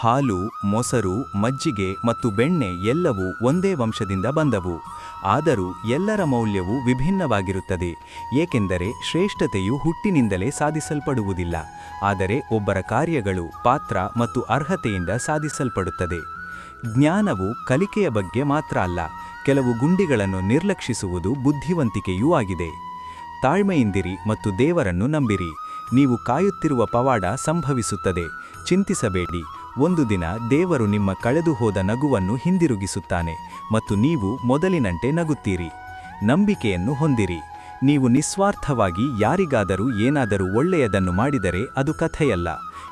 ಹಾಲು, ಮೊಸರು, ಮಜ್ಜಿಗೆ ಮತ್ತು ಬೆಣ್ಣೆ ಎಲ್ಲವೂ ಒಂದೇ ವಂಶದಿಂದ ಬಂದವು. ಆದರೂ ಎಲ್ಲರ ಮೌಲ್ಯವು ವಿಭಿನ್ನವಾಗಿರುತ್ತದೆ, ಏಕೆಂದರೆ ಶ್ರೇಷ್ಠತೆಯು ಹುಟ್ಟಿನಿಂದಲೇ ಸಾಧಿಸಲ್ಪಡುವುದಿಲ್ಲ. ಆದರೆ ಒಬ್ಬರ ಕಾರ್ಯಗಳು ಪಾತ್ರ ಮತ್ತು ಅರ್ಹತೆಯಿಂದ ಸಾಧಿಸಲ್ಪಡುತ್ತದೆ. ಜ್ಞಾನವು ಕಲಿಕೆಯ ಬಗ್ಗೆ ಮಾತ್ರ ಅಲ್ಲ, ಕೆಲವು ಗುಂಡಿಗಳನ್ನು ನಿರ್ಲಕ್ಷಿಸುವುದು ಬುದ್ಧಿವಂತಿಕೆಯೂ ಆಗಿದೆ. ತಾಳ್ಮೆಯಿಂದಿರಿ ಮತ್ತು ದೇವರನ್ನು ನಂಬಿರಿ, ನೀವು ಕಾಯುತ್ತಿರುವ ಪವಾಡ ಸಂಭವಿಸುತ್ತದೆ, ಚಿಂತಿಸಬೇಡಿ ಒಂದು ದಿನ ದೇವರು ನಿಮ್ಮ ಕಳೆದು ಹೋದ ನಗುವನ್ನು ಹಿಂದಿರುಗಿಸುತ್ತಾನೆ ಮತ್ತು ನೀವು ಮೊದಲಿನಂತೆ ನಗುತ್ತೀರಿ. ನಂಬಿಕೆಯನ್ನು ಹೊಂದಿರಿ. ನೀವು ನಿಸ್ವಾರ್ಥವಾಗಿ ಯಾರಿಗಾದರೂ ಏನಾದರೂ ಒಳ್ಳೆಯದನ್ನು ಮಾಡಿದರೆ ಅದು ಕಥೆಯಲ್ಲ.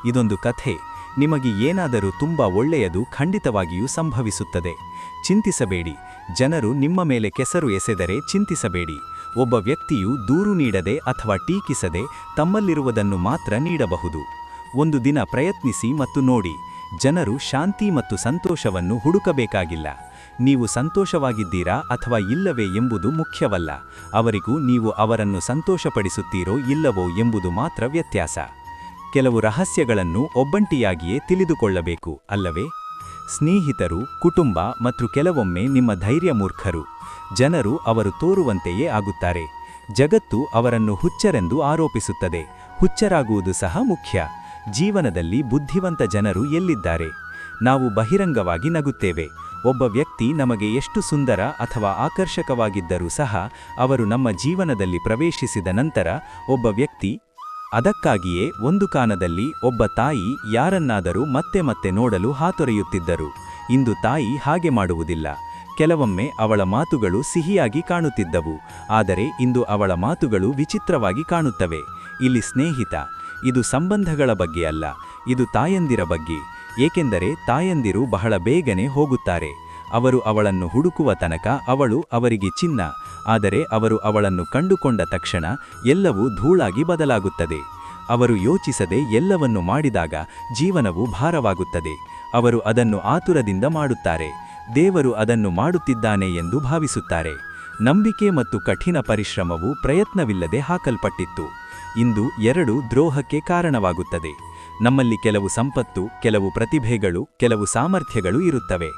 ಇದೊಂದು ಕಥೆ. ನಿಮಗೆ ಏನಾದರೂ ತುಂಬ ಒಳ್ಳೆಯದು ಖಂಡಿತವಾಗಿಯೂ ಸಂಭವಿಸುತ್ತದೆ. ಚಿಂತಿಸಬೇಡಿ. ಜನರು ನಿಮ್ಮ ಮೇಲೆ ಕೆಸರು ಎಸೆದರೆ ಚಿಂತಿಸಬೇಡಿ. ಒಬ್ಬ ವ್ಯಕ್ತಿಯು ದೂರು ನೀಡದೆ ಅಥವಾ ಟೀಕಿಸದೆ ತಮ್ಮಲ್ಲಿರುವುದನ್ನು ಮಾತ್ರ ನೀಡಬಹುದು. ಒಂದು ದಿನ ಪ್ರಯತ್ನಿಸಿ ಮತ್ತು ನೋಡಿ. ಜನರು ಶಾಂತಿ ಮತ್ತು ಸಂತೋಷವನ್ನು ಹುಡುಕಬೇಕಾಗಿಲ್ಲ. ನೀವು ಸಂತೋಷವಾಗಿದ್ದೀರಾ ಅಥವಾ ಇಲ್ಲವೇ ಎಂಬುದು ಮುಖ್ಯವಲ್ಲ. ಅವರಿಗೂ ನೀವು ಅವರನ್ನು ಸಂತೋಷಪಡಿಸುತ್ತೀರೋ ಇಲ್ಲವೋ ಎಂಬುದು ಮಾತ್ರ ವ್ಯತ್ಯಾಸ. ಕೆಲವು ರಹಸ್ಯಗಳನ್ನು ಒಬ್ಬಂಟಿಯಾಗಿಯೇ ತಿಳಿದುಕೊಳ್ಳಬೇಕು, ಅಲ್ಲವೇ? ಸ್ನೇಹಿತರು, ಕುಟುಂಬ ಮತ್ತು ಕೆಲವೊಮ್ಮೆ ನಿಮ್ಮ ಧೈರ್ಯ ಮೂರ್ಖರು. ಜನರು ಅವರು ತೋರುವಂತೆಯೇ ಆಗುತ್ತಾರೆ. ಜಗತ್ತು ಅವರನ್ನು ಹುಚ್ಚರೆಂದು ಆರೋಪಿಸುತ್ತದೆ. ಹುಚ್ಚರಾಗುವುದು ಸಹ ಮುಖ್ಯ. ಜೀವನದಲ್ಲಿ ಬುದ್ಧಿವಂತ ಜನರು ಎಲ್ಲಿದ್ದಾರೆ? ನಾವು ಬಹಿರಂಗವಾಗಿ ನಗುತ್ತೇವೆ. ಒಬ್ಬ ವ್ಯಕ್ತಿ ನಮಗೆ ಎಷ್ಟು ಸುಂದರ ಅಥವಾ ಆಕರ್ಷಕವಾಗಿದ್ದರೂ ಸಹ ಅವರು ನಮ್ಮ ಜೀವನದಲ್ಲಿ ಪ್ರವೇಶಿಸಿದ ನಂತರ ಒಬ್ಬ ವ್ಯಕ್ತಿ ಅದಕ್ಕಾಗಿಯೇ ಒಂದು ಕಾನದಲ್ಲಿ ಒಬ್ಬ ತಾಯಿ ಯಾರನ್ನಾದರೂ ಮತ್ತೆ ಮತ್ತೆ ನೋಡಲು ಹಾತೊರೆಯುತ್ತಿದ್ದರು. ಇಂದು ತಾಯಿ ಹಾಗೆ ಮಾಡುವುದಿಲ್ಲ. ಕೆಲವೊಮ್ಮೆ ಅವಳ ಮಾತುಗಳು ಸಿಹಿಯಾಗಿ ಕಾಣುತ್ತಿದ್ದವು. ಆದರೆ ಇಂದು ಅವಳ ಮಾತುಗಳು ವಿಚಿತ್ರವಾಗಿ ಕಾಣುತ್ತವೆ. ಇಲ್ಲಿ ಸ್ನೇಹಿತ ಇದು ಸಂಬಂಧಗಳ ಬಗ್ಗೆ ಅಲ್ಲ, ಇದು ತಾಯಂದಿರ ಬಗ್ಗೆ. ಏಕೆಂದರೆ ತಾಯಂದಿರು ಬಹಳ ಬೇಗನೆ ಹೋಗುತ್ತಾರೆ. ಅವರು ಅವಳನ್ನು ಹುಡುಕುವ ತನಕ ಅವಳು ಅವರಿಗೆ ಚಿನ್ನ, ಆದರೆ ಅವರು ಅವಳನ್ನು ಕಂಡುಕೊಂಡ ತಕ್ಷಣ ಎಲ್ಲವೂ ಧೂಳಾಗಿ ಬದಲಾಗುತ್ತದೆ. ಅವರು ಯೋಚಿಸದೆ ಎಲ್ಲವನ್ನು ಮಾಡಿದಾಗ ಜೀವನವು ಭಾರವಾಗುತ್ತದೆ. ಅವರು ಅದನ್ನು ಆತುರದಿಂದ ಮಾಡುತ್ತಾರೆ. ದೇವರು ಅದನ್ನು ಮಾಡುತ್ತಿದ್ದಾನೆ ಎಂದು ಭಾವಿಸುತ್ತಾರೆ. ನಂಬಿಕೆ ಮತ್ತು ಕಠಿಣ ಪರಿಶ್ರಮವು ಪ್ರಯತ್ನವಿಲ್ಲದೆ ಹಾಕಲ್ಪಟ್ಟಿತ್ತು. ಇಂದು ಎರಡು ದ್ರೋಹಕ್ಕೆ ಕಾರಣವಾಗುತ್ತದೆ. ನಮ್ಮಲ್ಲಿ ಕೆಲವು ಸಂಪತ್ತು, ಕೆಲವು ಪ್ರತಿಭೆಗಳು, ಕೆಲವು ಸಾಮರ್ಥ್ಯಗಳು ಇರುತ್ತವೆ.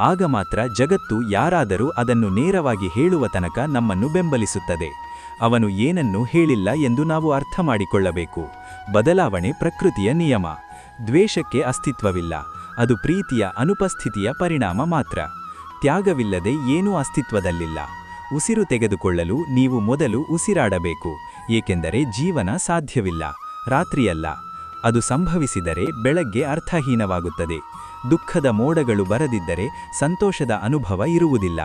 ಆಗ ಮಾತ್ರ ಜಗತ್ತು ಯಾರಾದರೂ ಅದನ್ನು ನೇರವಾಗಿ ಹೇಳುವ ತನಕ ನಮ್ಮನ್ನು ಬೆಂಬಲಿಸುತ್ತದೆ. ಅವನು ಏನನ್ನೂ ಹೇಳಿಲ್ಲ ಎಂದು ನಾವು ಅರ್ಥ ಮಾಡಿಕೊಳ್ಳಬೇಕು ಬದಲಾವಣೆ ಪ್ರಕೃತಿಯ ನಿಯಮ. ದ್ವೇಷಕ್ಕೆ ಅಸ್ತಿತ್ವವಿಲ್ಲ. ಅದು ಪ್ರೀತಿಯ ಅನುಪಸ್ಥಿತಿಯ ಪರಿಣಾಮ ಮಾತ್ರ. ತ್ಯಾಗವಿಲ್ಲದೆ ಏನೂ ಅಸ್ತಿತ್ವದಲ್ಲಿಲ್ಲ. ಉಸಿರು ತೆಗೆದುಕೊಳ್ಳಲು ನೀವು ಮೊದಲು ಉಸಿರಾಡಬೇಕು. ಏಕೆಂದರೆ ಜೀವನ ಸಾಧ್ಯವಿಲ್ಲ, ರಾತ್ರಿಯಲ್ಲ. ಅದು ಸಂಭವಿಸಿದರೆ ಬೆಳಗ್ಗೆ ಅರ್ಥಹೀನವಾಗುತ್ತದೆ. ದುಃಖದ ಮೋಡಗಳು ಬರದಿದ್ದರೆ ಸಂತೋಷದ ಅನುಭವ ಇರುವುದಿಲ್ಲ.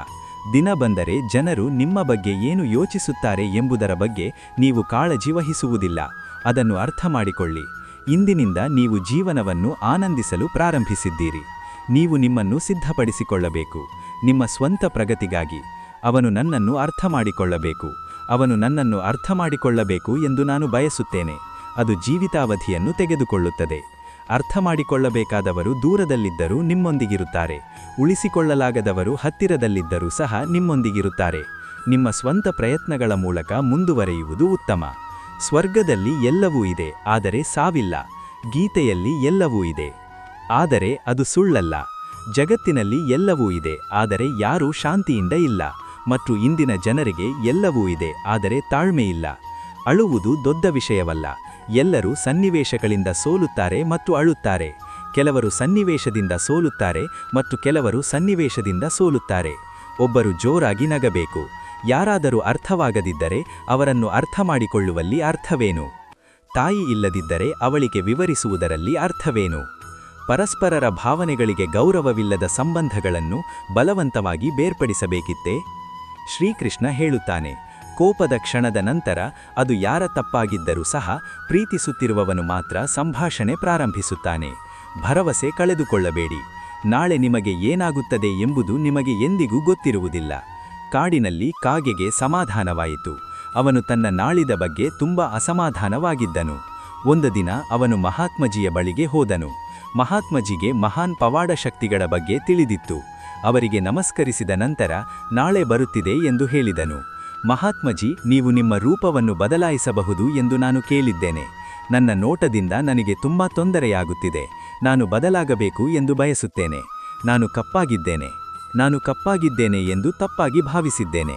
ದಿನ ಬಂದರೆ ಜನರು ನಿಮ್ಮ ಬಗ್ಗೆ ಏನು ಯೋಚಿಸುತ್ತಾರೆ ಎಂಬುದರ ಬಗ್ಗೆ ನೀವು ಕಾಳಜಿ ವಹಿಸುವುದಿಲ್ಲ. ಅದನ್ನು ಅರ್ಥ ಮಾಡಿಕೊಳ್ಳಿ ಇಂದಿನಿಂದ ನೀವು ಜೀವನವನ್ನು ಆನಂದಿಸಲು ಪ್ರಾರಂಭಿಸಿದ್ದೀರಿ. ನೀವು ನಿಮ್ಮನ್ನು ಸಿದ್ಧಪಡಿಸಿಕೊಳ್ಳಬೇಕು. ನಿಮ್ಮ ಸ್ವಂತ ಪ್ರಗತಿಗಾಗಿ ಅವನು ನನ್ನನ್ನು ಅರ್ಥ ಮಾಡಿಕೊಳ್ಳಬೇಕು ಅವನು ನನ್ನನ್ನು ಅರ್ಥ ಮಾಡಿಕೊಳ್ಳಬೇಕು ಎಂದು ನಾನು ಬಯಸುತ್ತೇನೆ. ಅದು ಜೀವಿತಾವಧಿಯನ್ನು ತೆಗೆದುಕೊಳ್ಳುತ್ತದೆ. ಅರ್ಥ ಮಾಡಿಕೊಳ್ಳಬೇಕಾದವರು ದೂರದಲ್ಲಿದ್ದರೂ ನಿಮ್ಮೊಂದಿಗಿರುತ್ತಾರೆ. ಉಳಿಸಿಕೊಳ್ಳಲಾಗದವರು ಹತ್ತಿರದಲ್ಲಿದ್ದರೂ ಸಹ ನಿಮ್ಮೊಂದಿಗಿರುತ್ತಾರೆ. ನಿಮ್ಮ ಸ್ವಂತ ಪ್ರಯತ್ನಗಳ ಮೂಲಕ ಮುಂದುವರೆಯುವುದು ಉತ್ತಮ. ಸ್ವರ್ಗದಲ್ಲಿ ಎಲ್ಲವೂ ಇದೆ, ಆದರೆ ಸಾವಿಲ್ಲ. ಗೀತೆಯಲ್ಲಿ ಎಲ್ಲವೂ ಇದೆ. ಆದರೆ ಅದು ಸುಳ್ಳಲ್ಲ. ಜಗತ್ತಿನಲ್ಲಿ ಎಲ್ಲವೂ ಇದೆ, ಆದರೆ ಯಾರೂ ಶಾಂತಿಯಿಂದ ಇಲ್ಲ. ಮತ್ತು ಇಂದಿನ ಜನರಿಗೆ ಎಲ್ಲವೂ ಇದೆ, ಆದರೆ ತಾಳ್ಮೆಯಿಲ್ಲ. ಅಳುವುದು ದೊಡ್ಡ ವಿಷಯವಲ್ಲ. ಎಲ್ಲರೂ ಸನ್ನಿವೇಶಗಳಿಂದ ಸೋಲುತ್ತಾರೆ ಮತ್ತು ಅಳುತ್ತಾರೆ. ಕೆಲವರು ಸನ್ನಿವೇಶದಿಂದ ಸೋಲುತ್ತಾರೆ ಮತ್ತು ಕೆಲವರು ಸನ್ನಿವೇಶದಿಂದ ಸೋಲುತ್ತಾರೆ. ಒಬ್ಬರು ಜೋರಾಗಿ ನಗಬೇಕು. ಯಾರಾದರೂ ಅರ್ಥವಾಗದಿದ್ದರೆ ಅವರನ್ನು ಅರ್ಥ ಮಾಡಿಕೊಳ್ಳುವಲ್ಲಿ ಅರ್ಥವೇನು? ತಾಯಿ ಇಲ್ಲದಿದ್ದರೆ ಅವಳಿಗೆ ವಿವರಿಸುವುದರಲ್ಲಿ ಅರ್ಥವೇನು? ಪರಸ್ಪರರ ಭಾವನೆಗಳಿಗೆ ಗೌರವವಿಲ್ಲದ ಸಂಬಂಧಗಳನ್ನು ಬಲವಂತವಾಗಿ ಬೇರ್ಪಡಿಸಬೇಕಿತ್ತೇ. ಶ್ರೀಕೃಷ್ಣ ಹೇಳುತ್ತಾನೆ, ಕೋಪದ ಕ್ಷಣದ ನಂತರ ಅದು ಯಾರ ತಪ್ಪಾಗಿದ್ದರೂ ಸಹ ಪ್ರೀತಿಸುತ್ತಿರುವವನು ಮಾತ್ರ ಸಂಭಾಷಣೆ ಪ್ರಾರಂಭಿಸುತ್ತಾನೆ. ಭರವಸೆ ಕಳೆದುಕೊಳ್ಳಬೇಡಿ. ನಾಳೆ ನಿಮಗೆ ಏನಾಗುತ್ತದೆ ಎಂಬುದು ನಿಮಗೆ ಎಂದಿಗೂ ಗೊತ್ತಿರುವುದಿಲ್ಲ. ಕಾಡಿನಲ್ಲಿ ಕಾಗೆಗೆ ಸಮಾಧಾನವಾಯಿತು. ಅವನು ತನ್ನ ನಾಳಿದ ಬಗ್ಗೆ ತುಂಬ ಅಸಮಾಧಾನವಾಗಿದ್ದನು. ಒಂದು ದಿನ ಅವನು ಮಹಾತ್ಮಜಿಯ ಬಳಿಗೆ ಹೋದನು. ಮಹಾತ್ಮಜಿಗೆ ಮಹಾನ್ ಪವಾಡ ಶಕ್ತಿಗಳ ಬಗ್ಗೆ ತಿಳಿದಿತ್ತು. ಅವರಿಗೆ ನಮಸ್ಕರಿಸಿದ ನಂತರ ನಾಳೆ ಬರುತ್ತಿದೆ ಎಂದು ಹೇಳಿದನು. ಮಹಾತ್ಮಜಿ, ನೀವು ನಿಮ್ಮ ರೂಪವನ್ನು ಬದಲಾಯಿಸಬಹುದು ಎಂದು ನಾನು ಕೇಳಿದ್ದೇನೆ. ನನ್ನ ನೋಟದಿಂದ ನನಗೆ ತುಂಬಾ ತೊಂದರೆಯಾಗುತ್ತಿದೆ. ನಾನು ಬದಲಾಗಬೇಕು ಎಂದು ಬಯಸುತ್ತೇನೆ. ನಾನು ಕಪ್ಪಾಗಿದ್ದೇನೆ. ನಾನು ಕಪ್ಪಾಗಿದ್ದೇನೆ ಎಂದು ತಪ್ಪಾಗಿ ಭಾವಿಸಿದ್ದೇನೆ.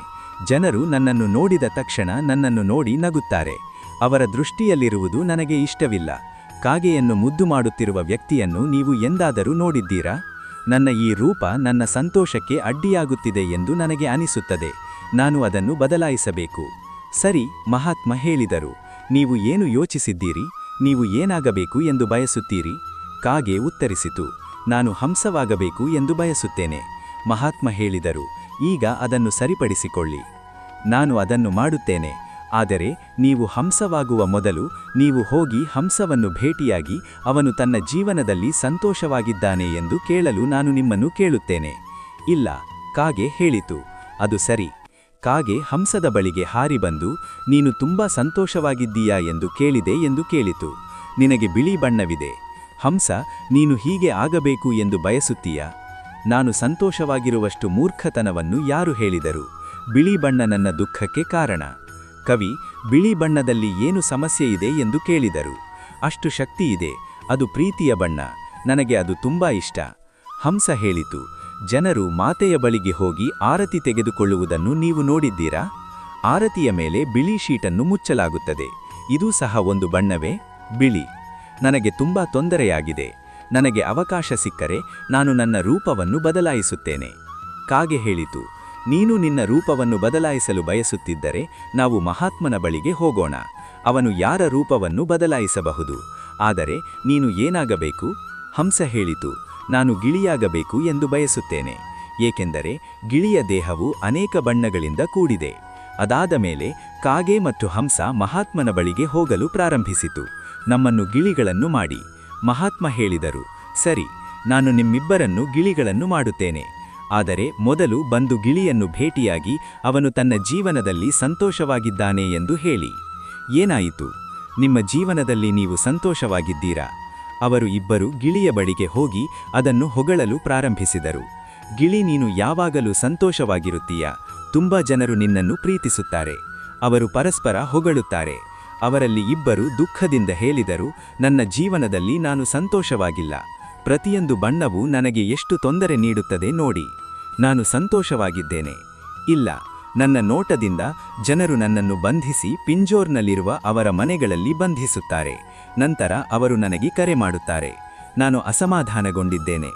ಜನರು ನನ್ನನ್ನು ನೋಡಿದ ತಕ್ಷಣ ನನ್ನನ್ನು ನೋಡಿ ನಗುತ್ತಾರೆ. ಅವರ ದೃಷ್ಟಿಯಲ್ಲಿರುವುದು ನನಗೆ ಇಷ್ಟವಿಲ್ಲ. ಕಾಗೆಯನ್ನು ಮುದ್ದು ಮಾಡುತ್ತಿರುವ ವ್ಯಕ್ತಿಯನ್ನು ನೀವು ಎಂದಾದರೂ ನೋಡಿದ್ದೀರಾ? ನನ್ನ ಈ ರೂಪ ನನ್ನ ಸಂತೋಷಕ್ಕೆ ಅಡ್ಡಿಯಾಗುತ್ತಿದೆ ಎಂದು ನನಗೆ ಅನಿಸುತ್ತದೆ. ನಾನು ಅದನ್ನು ಬದಲಾಯಿಸಬೇಕು. ಸರಿ, ಮಹಾತ್ಮ ಹೇಳಿದರು. ನೀವು ಏನು ಯೋಚಿಸಿದ್ದೀರಿ? ನೀವು ಏನಾಗಬೇಕು ಎಂದು ಬಯಸುತ್ತೀರಿ? ಕಾಗೆ ಉತ್ತರಿಸಿತು. ನಾನು ಹಂಸವಾಗಬೇಕು ಎಂದು ಬಯಸುತ್ತೇನೆ. ಮಹಾತ್ಮ ಹೇಳಿದರು. ಈಗ ಅದನ್ನು ಸರಿಪಡಿಸಿಕೊಳ್ಳಿ. ನಾನು ಅದನ್ನು ಮಾಡುತ್ತೇನೆ. ಆದರೆ ನೀವು ಹಂಸವಾಗುವ ಮೊದಲು ನೀವು ಹೋಗಿ ಹಂಸವನ್ನು ಭೇಟಿಯಾಗಿ ಅವನು ತನ್ನ ಜೀವನದಲ್ಲಿ ಸಂತೋಷವಾಗಿದ್ದಾನೆ ಎಂದು ಕೇಳಲು ನಾನು ನಿಮ್ಮನ್ನು ಕೇಳುತ್ತೇನೆ. ಇಲ್ಲ, ಕಾಗೆ ಹೇಳಿತು. ಅದು ಸರಿ. ಕಾಗೆ ಹಂಸದ ಬಳಿಗೆ ಹಾರಿ ಬಂದು, ನೀನು ತುಂಬಾ ಸಂತೋಷವಾಗಿದ್ದೀಯಾ ಎಂದು ಕೇಳಿದೆ ಎಂದು ಕೇಳಿತು. ನಿನಗೆ ಬಿಳಿ ಬಣ್ಣವಿದೆ. ಹಂಸ, ನೀನು ಹೀಗೆ ಆಗಬೇಕು ಎಂದು ಬಯಸುತ್ತೀಯಾ? ನಾನು ಸಂತೋಷವಾಗಿರುವಷ್ಟು ಮೂರ್ಖತನವನ್ನು ಯಾರು ಹೇಳಿದರು? ಬಿಳಿ ಬಣ್ಣ ನನ್ನ ದುಃಖಕ್ಕೆ ಕಾರಣ. ಕವಿ, ಬಿಳಿ ಬಣ್ಣದಲ್ಲಿ ಏನು ಸಮಸ್ಯೆ ಇದೆ ಎಂದು ಕೇಳಿದರು. ಅಷ್ಟು ಶಕ್ತಿ ಇದೆ, ಅದು ಪ್ರೀತಿಯ ಬಣ್ಣ, ನನಗೆ ಅದು ತುಂಬಾ ಇಷ್ಟ. ಹಂಸ ಹೇಳಿತು, ಜನರು ಮಾತೆಯ ಬಳಿಗೆ ಹೋಗಿ ಆರತಿ ತೆಗೆದುಕೊಳ್ಳುವುದನ್ನು ನೀವು ನೋಡಿದ್ದೀರಾ? ಆರತಿಯ ಮೇಲೆ ಬಿಳಿ ಶೀಟನ್ನು ಮುಚ್ಚಲಾಗುತ್ತದೆ. ಇದೂ ಸಹ ಒಂದು ಬಣ್ಣವೇ? ಬಿಳಿ. ನನಗೆ ತುಂಬಾ ತೊಂದರೆಯಾಗಿದೆ. ನನಗೆ ಅವಕಾಶ ಸಿಕ್ಕರೆ ನಾನು ನನ್ನ ರೂಪವನ್ನು ಬದಲಾಯಿಸುತ್ತೇನೆ. ಕಾಗೆ ಹೇಳಿತು ನೀನು ನಿನ್ನ ರೂಪವನ್ನು ಬದಲಾಯಿಸಲು ಬಯಸುತ್ತಿದ್ದರೆ ನಾವು ಮಹಾತ್ಮನ ಬಳಿಗೆ ಹೋಗೋಣ. ಅವನು ಯಾರ ರೂಪವನ್ನು ಬದಲಾಯಿಸಬಹುದು? ಆದರೆ ನೀನು ಏನಾಗಬೇಕು? ಹಂಸ ಹೇಳಿತು, ನಾನು ಗಿಳಿಯಾಗಬೇಕು ಎಂದು ಬಯಸುತ್ತೇನೆ. ಏಕೆಂದರೆ ಗಿಳಿಯ ದೇಹವು ಅನೇಕ ಬಣ್ಣಗಳಿಂದ ಕೂಡಿದೆ. ಅದಾದ ಮೇಲೆ ಕಾಗೆ ಮತ್ತು ಹಂಸ ಮಹಾತ್ಮನ ಬಳಿಗೆ ಹೋಗಲು ಪ್ರಾರಂಭಿಸಿತು. ನಮ್ಮನ್ನು ಗಿಳಿಗಳನ್ನು ಮಾಡಿ. ಮಹಾತ್ಮ ಹೇಳಿದರು, ಸರಿ, ನಾನು ನಿಮ್ಮಿಬ್ಬರನ್ನು ಗಿಳಿಗಳನ್ನು ಮಾಡುತ್ತೇನೆ. ಆದರೆ ಮೊದಲು ಬಂದು ಗಿಳಿಯನ್ನು ಭೇಟಿಯಾಗಿ ಅವನು ತನ್ನ ಜೀವನದಲ್ಲಿ ಸಂತೋಷವಾಗಿದ್ದಾನೆ ಎಂದು ಹೇಳಿ. ಏನಾಯಿತು? ನಿಮ್ಮ ಜೀವನದಲ್ಲಿ ನೀವು ಸಂತೋಷವಾಗಿದ್ದೀರಾ? ಅವರು ಇಬ್ಬರು ಗಿಳಿಯ ಬಳಿಗೆ ಹೋಗಿ ಅದನ್ನು ಹೊಗಳಲು ಪ್ರಾರಂಭಿಸಿದರು. ಗಿಳಿ ನೀನು ಯಾವಾಗಲೂ ಸಂತೋಷವಾಗಿರುತ್ತೀಯ? ತುಂಬಾ ಜನರು ನಿನ್ನನ್ನು ಪ್ರೀತಿಸುತ್ತಾರೆ. ಅವರು ಪರಸ್ಪರ ಹೊಗಳುತ್ತಾರೆ. ಅವರಲ್ಲಿ ಇಬ್ಬರು ದುಃಖದಿಂದ ಹೇಳಿದರು, ನನ್ನ ಜೀವನದಲ್ಲಿ ನಾನು ಸಂತೋಷವಾಗಿಲ್ಲ. ಪ್ರತಿಯೊಂದು ಬಣ್ಣವು ನನಗೆ ಎಷ್ಟು ತೊಂದರೆ ನೀಡುತ್ತದೆ ನೋಡಿ. ನಾನು ಸಂತೋಷವಾಗಿದ್ದೇನೆ. ಇಲ್ಲ, ನನ್ನ ನೋಟದಿಂದ ಜನರು ನನ್ನನ್ನು ಬಂಧಿಸಿ ಪಿಂಜೋರ್ನಲ್ಲಿರುವ ಅವರ ಮನೆಗಳಲ್ಲಿ ಬಂಧಿಸುತ್ತಾರೆ. ನಂತರ ಅವರು ನನಗೆ ಕರೆ ಮಾಡುತ್ತಾರೆ. ನಾನು ಅಸಮಾಧಾನಗೊಂಡಿದ್ದೇನೆ.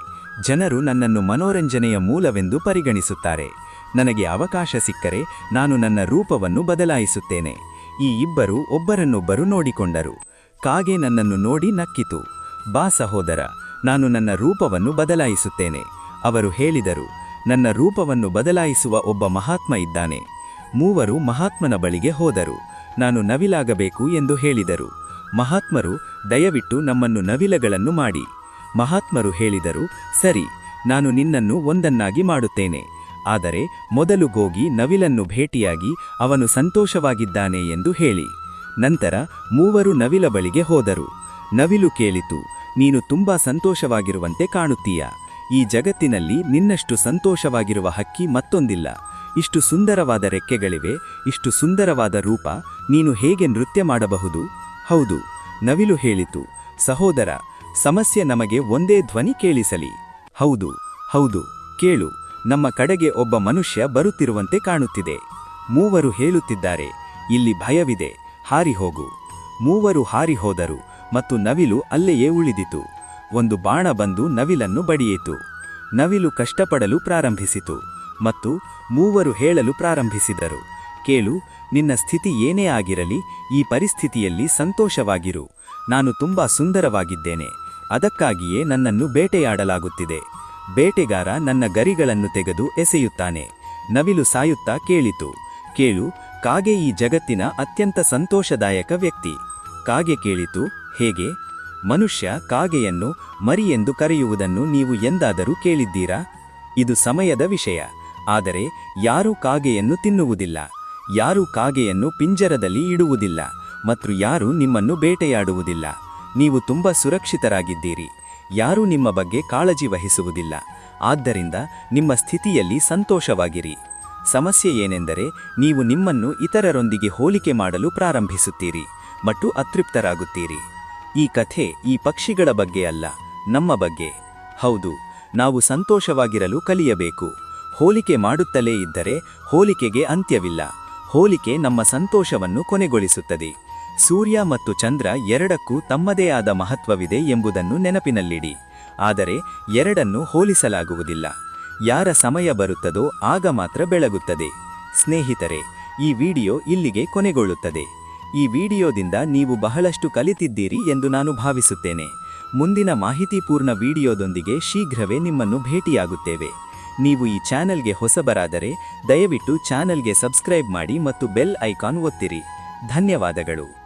ಜನರು ನನ್ನನ್ನು ಮನೋರಂಜನೆಯ ಮೂಲವೆಂದು ಪರಿಗಣಿಸುತ್ತಾರೆ. ನನಗೆ ಅವಕಾಶ ಸಿಕ್ಕರೆ ನಾನು ನನ್ನ ರೂಪವನ್ನು ಬದಲಾಯಿಸುತ್ತೇನೆ. ಈ ಇಬ್ಬರು ಒಬ್ಬರನ್ನೊಬ್ಬರು ನೋಡಿಕೊಂಡರು. ಕಾಗೆ ನನ್ನನ್ನು ನೋಡಿ ನಕ್ಕಿತು. ಬಾ ಸಹೋದರ ನಾನು ನನ್ನ ರೂಪವನ್ನು ಬದಲಾಯಿಸುತ್ತೇನೆ. ಅವರು ಹೇಳಿದರು, ನನ್ನ ರೂಪವನ್ನು ಬದಲಾಯಿಸುವ ಒಬ್ಬ ಮಹಾತ್ಮ ಇದ್ದಾನೆ. ಮೂವರು ಮಹಾತ್ಮನ ಬಳಿಗೆ ಹೋದರು, ನಾನು ನವಿಲಾಗಬೇಕು ಎಂದು ಹೇಳಿದರು. ಮಹಾತ್ಮರು, ದಯವಿಟ್ಟು ನಮ್ಮನ್ನು ನವಿಲಗಳನ್ನು ಮಾಡಿ. ಮಹಾತ್ಮರು ಹೇಳಿದರು, ಸರಿ, ನಾನು ನಿನ್ನನ್ನು ಒಂದನ್ನಾಗಿ ಮಾಡುತ್ತೇನೆ. ಆದರೆ, ಮೊದಲು ಗೋಗಿ ನವಿಲನ್ನು ಭೇಟಿಯಾಗಿ ಅವನು ಸಂತೋಷವಾಗಿದ್ದಾನೆ ಎಂದು ಹೇಳಿ. ನಂತರ ಮೂವರು ನವಿಲ ಬಳಿಗೆ ಹೋದರು. ನವಿಲು ಕೇಳಿತು ನೀನು ತುಂಬಾ ಸಂತೋಷವಾಗಿರುವಂತೆ ಕಾಣುತ್ತೀಯ. ಈ ಜಗತ್ತಿನಲ್ಲಿ ನಿನ್ನಷ್ಟು ಸಂತೋಷವಾಗಿರುವ ಹಕ್ಕಿ ಮತ್ತೊಂದಿಲ್ಲ. ಇಷ್ಟು ಸುಂದರವಾದ ರೆಕ್ಕೆಗಳಿವೆ, ಇಷ್ಟು ಸುಂದರವಾದ ರೂಪ, ನೀನು ಹೇಗೆ ನೃತ್ಯ ಮಾಡಬಹುದು? ಹೌದು, ನವಿಲು ಹೇಳಿತು, ಸಹೋದರ, ಸಮಸ್ಯೆ ನಮಗೆ ಒಂದೇ ಧ್ವನಿ ಕೇಳಿಸಲಿ. ಹೌದು ಹೌದು, ಕೇಳು, ನಮ್ಮ ಕಡೆಗೆ ಒಬ್ಬ ಮನುಷ್ಯ ಬರುತ್ತಿರುವಂತೆ ಕಾಣುತ್ತಿದೆ. ಮೂವರು ಹೇಳುತ್ತಿದ್ದಾರೆ, ಇಲ್ಲಿ ಭಯವಿದೆ, ಹಾರಿ ಹೋಗು. ಮೂವರು ಹಾರಿ ಹೋದರು ಮತ್ತು ನವಿಲು ಅಲ್ಲೆಯೇ ಉಳಿದಿತು. ಒಂದು ಬಾಣ ಬಂದು ನವಿಲನ್ನು ಬಡಿಯಿತು. ನವಿಲು ಕಷ್ಟಪಡಲು ಪ್ರಾರಂಭಿಸಿತು ಮತ್ತು ಮೂವರು ಹೇಳಲು ಪ್ರಾರಂಭಿಸಿದರು, ಕೇಳು, ನಿನ್ನ ಸ್ಥಿತಿ ಏನೇ ಆಗಿರಲಿ, ಈ ಪರಿಸ್ಥಿತಿಯಲ್ಲಿ ಸಂತೋಷವಾಗಿರು. ನಾನು ತುಂಬಾ ಸುಂದರವಾಗಿದ್ದೇನೆ. ಅದಕ್ಕಾಗಿಯೇ ನನ್ನನ್ನು ಬೇಟೆಯಾಡಲಾಗುತ್ತಿದೆ. ಬೇಟೆಗಾರ ನನ್ನ ಗರಿಗಳನ್ನು ತೆಗೆದು ಎಸೆಯುತ್ತಾನೆ. ನವಿಲು ಸಾಯುತ್ತಾ ಕೇಳಿತು, ಕೇಳು, ಕಾಗೆ ಈ ಜಗತ್ತಿನ ಅತ್ಯಂತ ಸಂತೋಷದಾಯಕ ವ್ಯಕ್ತಿ. ಕಾಗೆ ಕೇಳಿತು ಹೇಗೆ? ಮನುಷ್ಯ ಕಾಗೆಯನ್ನು ಮರಿ ಎಂದು ಕರೆಯುವುದನ್ನು ನೀವು ಎಂದಾದರೂ ಕೇಳಿದ್ದೀರಾ? ಇದು ಸಮಯದ ವಿಷಯ. ಆದರೆ ಯಾರೂ ಕಾಗೆಯನ್ನು ತಿನ್ನುವುದಿಲ್ಲ. ಯಾರೂ ಕಾಗೆಯನ್ನು ಪಿಂಜರದಲ್ಲಿ ಇಡುವುದಿಲ್ಲ. ಮತ್ತು ಯಾರೂ ನಿಮ್ಮನ್ನು ಬೇಟೆಯಾಡುವುದಿಲ್ಲ. ನೀವು ತುಂಬ ಸುರಕ್ಷಿತರಾಗಿದ್ದೀರಿ. ಯಾರೂ ನಿಮ್ಮ ಬಗ್ಗೆ ಕಾಳಜಿ ವಹಿಸುವುದಿಲ್ಲ. ಆದ್ದರಿಂದ ನಿಮ್ಮ ಸ್ಥಿತಿಯಲ್ಲಿ ಸಂತೋಷವಾಗಿರಿ. ಸಮಸ್ಯೆ ಏನೆಂದರೆ ನೀವು ನಿಮ್ಮನ್ನು ಇತರರೊಂದಿಗೆ ಹೋಲಿಕೆ ಮಾಡಲು ಪ್ರಾರಂಭಿಸುತ್ತೀರಿ. ಮತ್ತು ಅತೃಪ್ತರಾಗುತ್ತೀರಿ. ಈ ಕಥೆ ಈ ಪಕ್ಷಿಗಳ ಬಗ್ಗೆ ಅಲ್ಲ, ನಮ್ಮ ಬಗ್ಗೆ. ಹೌದು, ನಾವು ಸಂತೋಷವಾಗಿರಲು ಕಲಿಯಬೇಕು. ಹೋಲಿಕೆ ಮಾಡುತ್ತಲೇ ಇದ್ದರೆ ಹೋಲಿಕೆಗೆ ಅಂತ್ಯವಿಲ್ಲ. ಹೋಲಿಕೆ ನಮ್ಮ ಸಂತೋಷವನ್ನು ಕೊನೆಗೊಳಿಸುತ್ತದೆ. ಸೂರ್ಯ ಮತ್ತು ಚಂದ್ರ ಎರಡಕ್ಕೂ ತಮ್ಮದೇ ಆದ ಮಹತ್ವವಿದೆ ಎಂಬುದನ್ನು ನೆನಪಿನಲ್ಲಿಡಿ. ಆದರೆ ಎರಡನ್ನು ಹೋಲಿಸಲಾಗುವುದಿಲ್ಲ. ಯಾರ ಸಮಯ ಬರುತ್ತದೋ ಆಗ ಮಾತ್ರ ಬೆಳಗುತ್ತದೆ. ಸ್ನೇಹಿತರೆ, ಈ ವಿಡಿಯೋ ಇಲ್ಲಿಗೆ ಕೊನೆಗೊಳ್ಳುತ್ತದೆ. ಈ ವಿಡಿಯೋದಿಂದ ನೀವು ಬಹಳಷ್ಟು ಕಲಿತಿದ್ದೀರಿ ಎಂದು ನಾನು ಭಾವಿಸುತ್ತೇನೆ. ಮುಂದಿನ ಮಾಹಿತಿಪೂರ್ಣ ವಿಡಿಯೋದೊಂದಿಗೆ ಶೀಘ್ರವೇ ನಿಮ್ಮನ್ನು ಭೇಟಿಯಾಗುತ್ತೇವೆ. ನೀವು ಈ ಚಾನೆಲ್ಗೆ ಹೊಸಬರಾದರೆ ದಯವಿಟ್ಟು ಚಾನೆಲ್ಗೆ ಸಬ್ಸ್ಕ್ರೈಬ್ ಮಾಡಿ ಮತ್ತು ಬೆಲ್ ಐಕಾನ್ ಒತ್ತಿರಿ. ಧನ್ಯವಾದಗಳು.